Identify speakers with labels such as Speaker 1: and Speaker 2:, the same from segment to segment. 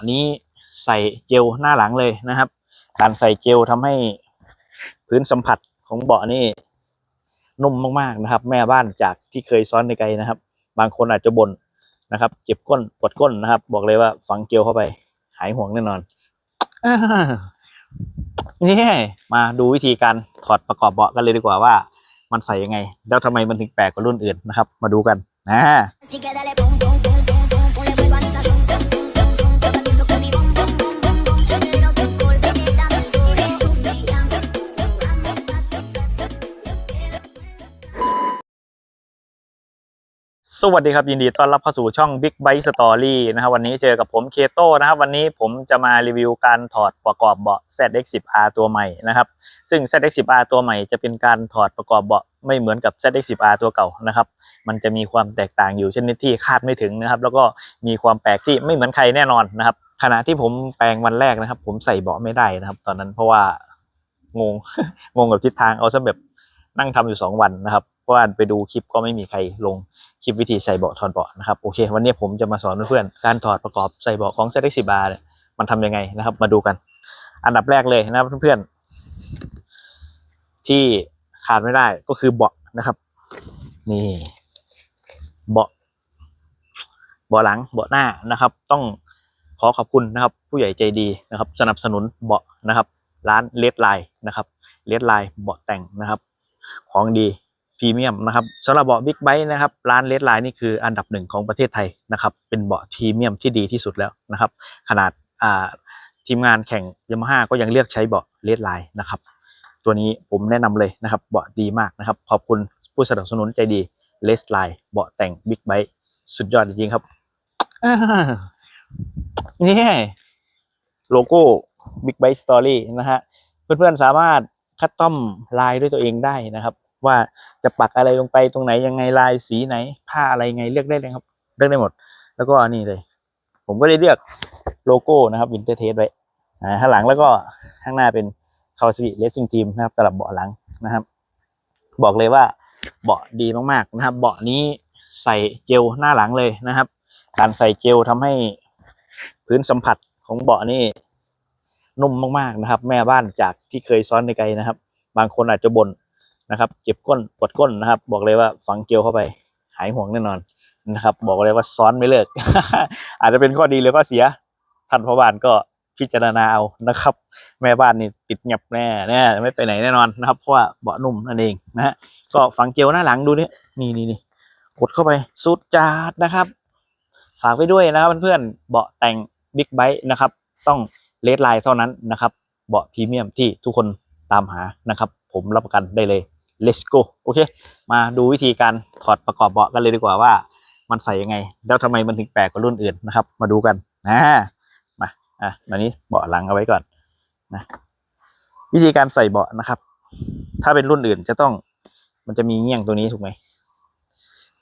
Speaker 1: าะนี้ใส่เจลหน้าหลังเลยนะครับ การใส่เจลทำให้พื้นสัมผัสของเบาะนี่นุ่มมากๆนะครับ แม่บ้านจากที่เคยซ้อนในไกลนะครับ บางคนอาจจะบ่นนะครับ เจ็บก้นปวดก้นนะครับ บอกเลยว่าฝังเจลเข้าไป หายห่วงแน่นอนอนี่มาดูวิธีการถอดประกอบเบาะกันเลยดีกว่าว่า มันใส่ยังไง แล้วทำไมมันถึงแปลกกว่ารุ่นอื่นนะครับ มาดูกันนะ สวัสดีครับ ยินดีต้อนรับเข้าสู่ช่อง Big Bite Story นะครับวันนี้เจอกับผมเคโตนะครับ วันนี้ผมจะมารีวิวการถอดประกอบเบาะ ZX10R ตัวใหม่นะครับ ซึ่ง ZX10R ตัวใหม่จะเป็นการถอดประกอบเบาะไม่เหมือนกับ ZX10R ตัวเก่านะครับ มันจะมีความแตกต่างอยู่ชนิดที่คาดไม่ถึงนะครับ แล้วก็มีความแปลกที่ไม่เหมือนใครแน่นอนนะครับ ขณะที่ผมแปลงวันแรกนะครับ ผมใส่เบาะไม่ได้นะครับ ตอนนั้นเพราะว่างงงงกับทิศทางเอาซะแบบนั่งทำอยู่สองวันนะครับ ราะว่าไปดูคลิปก็ไม่มีใครลงคลิปวิธีใส่เบาะถอดเบาะนะครับโอเค วันนี้ผมจะมาสอนเพื่อนๆการถอดประกอบใส่เบาะของ z x 10 r เนี่ยมันทำยังไงนะครับ มาดูกัน อันดับแรกเลยนะครับเพื่อนๆที่ขาดไม่ได้ก็คือเบาะนะครับ นี่เบาะเบาะหลังเบาะหน้านะครับ ต้องขอขอบคุณนะครับ ผู้ใหญ่ใจดีนะครับ สนับสนุนเบาะนะครับ ร้านเลดไลน์นะครับเลดไลน์เบาะแต่งนะครับ ของดี พรีเมียมนะครับสำหรับเบาะบิ๊กไบค์นะครับร้านเลดไลน์นี่คืออันดับหนึ่งของประเทศไทยนะครับเป็นเบาะพรีเมียมที่ดีที่สุดแล้วนะครับ ขนาดอ่าทีมงานแข่งยามาฮ่าก็ยังเลือกใช้เบาะเลดไลน์นะครับตัวนี้ผมแนะนำเลยนะครับเบาะดีมากนะครับ ขอบคุณผู้สนับสนุนใจดีเลสไลน์เบาะแต่งบิ๊กไบค์สุดยอดจริงๆครับนี่โลโก้บิ๊กไบค์สตอรี่นะฮะเพื่อนๆสามารถคัดต้อมลายด้วยตัวเองได้นะครับ ว่าจะปักอะไรลงไปตรงไหนยังไงลายสีไหน ผ้าอะไรไงเลือกได้เลยครับ เลือกได้หมด แล้วก็นี่เลย ผมก็ได้เลือกโลโก้นะครับวินเตอร์เทสไว้อ่าข้างหลังแล้วก็ข้างหน้าเป็นคาวซีเลสซิ่งทีมนะครับสำหรับเบาะหลังนะครับ บอกเลยว่าเบาะดีมากๆนะครับ เบาะนี้ใส่เจลหน้าหลังเลยนะครับ การใส่เจลทำให้พื้นสัมผัสของเบาะนี่นุ่มมากๆนะครับ แม่บ้านจากที่เคยซ้อนในไกลนะครับ บางคนอาจจะบ่น นะครับเจ็บก้นปวดก้นนะครับ บอกเลยว่าฝังเจลเข้าไปหายห่วงแน่นอนนะครับ บอกเลยว่าซ้อนไม่เลิก อาจจะเป็นข้อดีหรือข้อเสียท่านพ่อบ้านก็พิจารณาเอานะครับ แม่บ้านนี่ติดเงียบแน่แน่ไม่ไปไหนแน่นอนนะครับเพราะว่าเบาะนุ่มนั่นเองนะฮะก็ฝังเจลหน้าหลังดูนี่นี่นี่นี่กดเข้าไปสุดจัดนะครับ ฝากไว้ด้วยนะครับเพื่อนๆเบาะแต่งบิ๊กไบค์นะครับ ต้องเลดไลน์เท่านั้นนะครับ เบาะพรีเมียมที่ทุกคนตามหานะครับ ผมรับประกันได้เลย let's go โอเค มาดูวิธีการถอดประกอบเบาะกันเลยดีกว่าว่า มันใส่ยังไง แล้วทำไมมันถึงแปลกกว่ารุ่นอื่นนะครับ มาดูกันนะมาอะตอนนี้เบาะหลังเอาไว้ก่อนนะวิธีการใส่เบาะนะครับ ถ้าเป็นรุ่นอื่นจะต้อง มันจะมีเงี้ยงตัวนี้ถูกไหม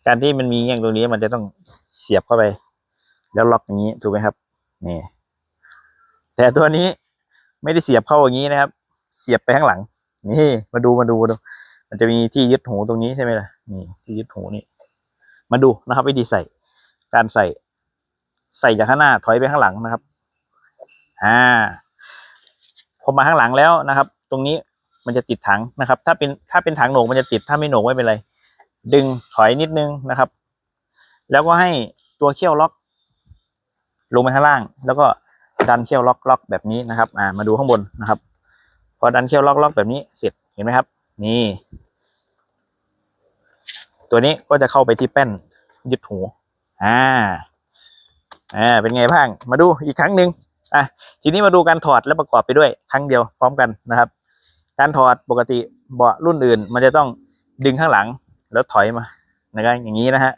Speaker 1: การที่มันมีเงี้ยงตรงนี้มันจะต้องเสียบเข้าไป แล้วล็อกอย่างนี้ถูกไหมครับนี่แต่ตัวนี้ไม่ได้เสียบเข้าอย่างนี้นะครับ เสียบไปข้างหลัง นี่มาดูมาดูมาดู มันจะมีที่ยึดหูตรงนี้ใช่ไหมล่ะนี่ที่ยึดหูนี่ มาดูนะครับ วิธีใส่ การใส่ ใส่จากข้างหน้าถอยไปข้างหลังนะครับ อ่าพอมาข้างหลังแล้วนะครับ ตรงนี้มันจะติดถังนะครับ ถ้าเป็นถ้าเป็นถังโหนกมันจะติดถ้าไม่โหนกไม่เป็นไร ดึงถอยนิดนึงนะครับ แล้วก็ให้ตัวเขี้ยวล็อก ลงไปข้างล่าง แล้วก็ดันเขี้ยวล็อกล็อกแบบนี้นะครับ อ่า มาดูข้างบนนะครับ พอดันเขี้ยวล็อกล็อกแบบนี้เสร็จเห็นไหมครับ นี่ ตัวนี้ก็จะเข้าไปที่แป้นยึดหูอ่าอ่าเป็นไงบ้าง มาดูอีกครั้งหนึ่งอะทีนี้มาดูการถอดและประกอบไปด้วยครั้งเดียวพร้อมกันนะครับ การถอดปกติเบาะรุ่นอื่น มันจะต้องดึงข้างหลังแล้วถอยมานะครับอย่างนี้นะฮะ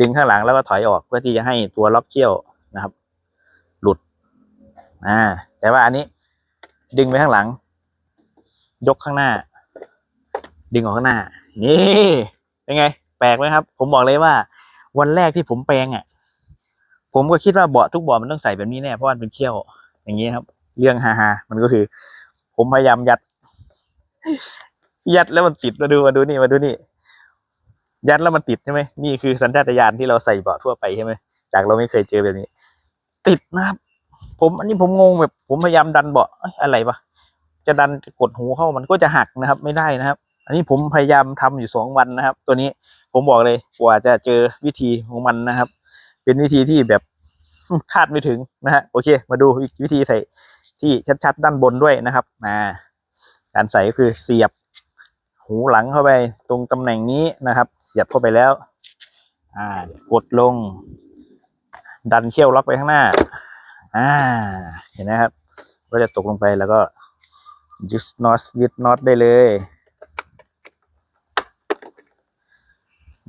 Speaker 1: ดึงข้างหลังแล้วก็ถอยออกเพื่อที่จะให้ตัวล็อกเขี้ยวนะครับ หลุดอ่าแต่ว่าอันนี้ดึงไปข้างหลัง ยกข้างหน้า ดึงออกข้างหน้า นี่เป็นไง แปลกไหมครับ ผมบอกเลยว่า วันแรกที่ผมแปลงอะ ผมก็คิดว่าเบาะทุกเบาะมันต้องใส่แบบนี้แน่เพราะมันเป็นเขี้ยวอย่างนี้ครับ เรื่องฮาๆมันก็คือ ผมพยายามยัด ยัดแล้วมันติดมาดูมาดูนี่มาดูนี่ ยัดแล้วมันติดใช่ไหมนี่คือสัญชาตญาณที่เราใส่เบาะทั่วไปใช่ไหมจากเราไม่เคยเจอแบบนี้ ติดนะครับ ผมอันนี้ผมงงแบบ ผมพยายามดันเบาะเอ้ยอะไรวะจะดันกดหูเข้ามันก็จะหักนะครับ ไม่ได้นะครับ อันนี้ผมพยายามทำอยู่สองวันนะครับ ตัวนี้ผมบอกเลยกว่าจะเจอวิธีของมันนะครับ เป็นวิธีที่แบบคาดไม่ถึงนะฮะโอเค มาดูวิธีใส่ที่ชัดๆด้านบนด้วยนะครับอ่าการใส่ก็คือเสียบหูหลังเข้าไปตรงตำแหน่งนี้นะครับ เสียบเข้าไปแล้ว อ่ากดลง ดันเขี้ยวล็อกไปข้างหน้า อ่า เห็นไหมครับ ก็จะตกลงไปแล้วก็ยึดน็อตยึดน็อตได้เลย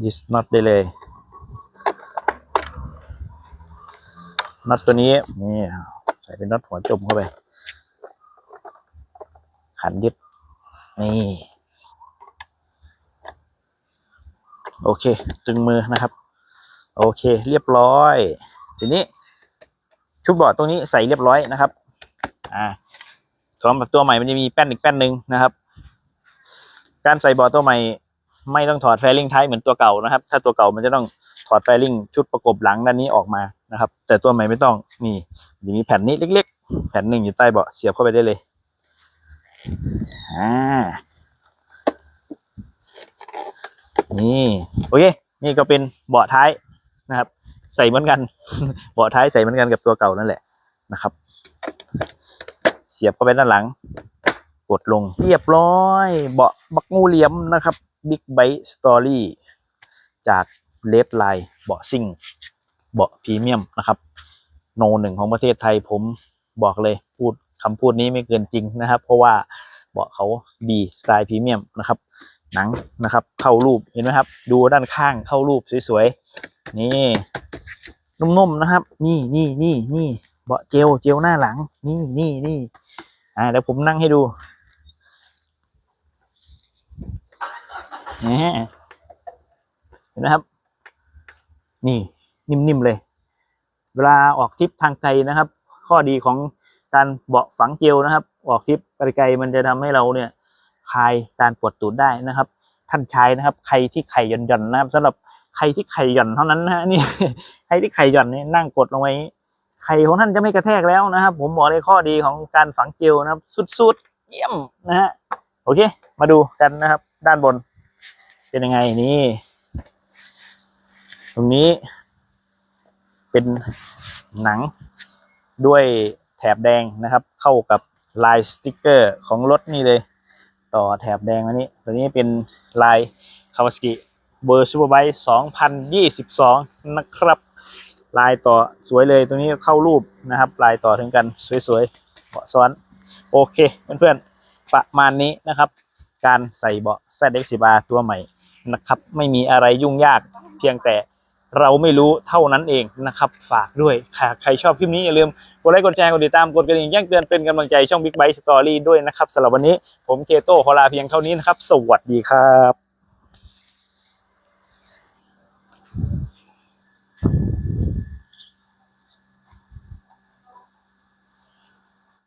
Speaker 1: ยึดน็อตได้เลยน็อตตัวนี้นี่ใส่เป็นน็อตหัวจมเข้าไป ขันยึดนี่โอเค จึงมือนะครับ โอเค เรียบร้อย ทีนี้ ชุดเบาะตรงนี้ใส่เรียบร้อยนะครับ อ่าสำหรับตัวใหม่มันจะมีแป้นอีกแป้นหนึ่งนะครับ การใส่เบาะตัวใหม่ ไม่ต้องถอดแฟลิงท้ายเหมือนตัวเก่านะครับ ถ้าตัวเก่ามันจะต้องถอดแฟลิงชุดประกบหลังด้านนี้ออกมานะครับ แต่ตัวใหม่ไม่ต้องนี่จะมีแผ่นนี้เล็ก ๆ แผ่นหนึ่งอยู่ใต้เบาะเสียบเข้าไปได้เลยอ่านี่โอเคนี่ก็เป็นเบาะท้ายนะครับ ใส่เหมือนกันเบาะท้ายใส่เหมือนกันกับตัวเก่านั่นแหละนะครับ เสียบเข้าไปด้านหลัง กดลงเรียบร้อย เบาะบักงูเหลี่ยมนะครับ Big Bite Story จากเลดไลน์เบาะซิ่งเบาะพรีเมียมนะครับ โนหนึ่งของประเทศไทยผมบอกเลยพูดคำพูดนี้ไม่เกินจริงนะครับ เพราะว่าเบาะเขาดีสไตล์พรีเมียมนะครับ หนังนะครับ เข้ารูปเห็นไหมครับ ดูด้านข้างเข้ารูปสวยๆ นี่นุ่มๆนะครับ นี่นี่นี่นี่เบาะเจลเจลหน้าหลัง นี่นี่นี่อ่าเดี๋ยวผมนั่งให้ดูแหม เห็นไหมครับ นี่นิ่มๆเลย เวลาออกทริปทางไกลนะครับ ข้อดีของการเบาะฝังเจลนะครับ ออกทริปไกลๆมันจะทำให้เราเนี่ยคลายการปวดตูดได้นะครับ ท่านชายนะครับ ใครที่ไข่หย่อนๆนะครับสำหรับใครที่ไข่หย่อนเท่านั้นนะนี่ใครที่ไข่หย่อนนี่นั่งกดลงไว้ไข่ของท่านจะไม่กระแทกแล้วนะครับ ผมบอกเลยข้อดีของการฝังเจลนะครับ สุดๆเยี่ยมนะฮะโอเค มาดูกันนะครับ ด้านบน เป็นยังไงนี่ ตรงนี้ เป็นหนังด้วยแถบแดงนะครับ เข้ากับลายสติกเกอร์ของรถนี่เลย ต่อแถบแดงอันนี้ตัวนี้เป็นลายคาวาสกิเบอร์ซูเปอร์ไบค์2022 นะครับ ลายต่อสวยเลยตัวนี้เข้ารูปนะครับ ลายต่อถึงกันสวยๆเบาะซ้อน โอเคเพื่อนๆประมาณนี้นะครับ การใส่เบาะ ZX10R ตัวใหม่ นะครับ ไม่มีอะไรยุ่งยากเพียงแต่เราไม่รู้เท่านั้นเองนะครับ ฝากด้วยค่ะใครชอบคลิปนี้อย่าลืมกดไลค์กดแชร์กดติดตามกดกระดิ่งแจ้งเตือนเป็นกำลังใจช่อง Big Bite Story ด้วยนะครับสำหรับวันนี้ผมเคโต้ขอลาเพียงเท่านี้นะครับ สวัสดีครับ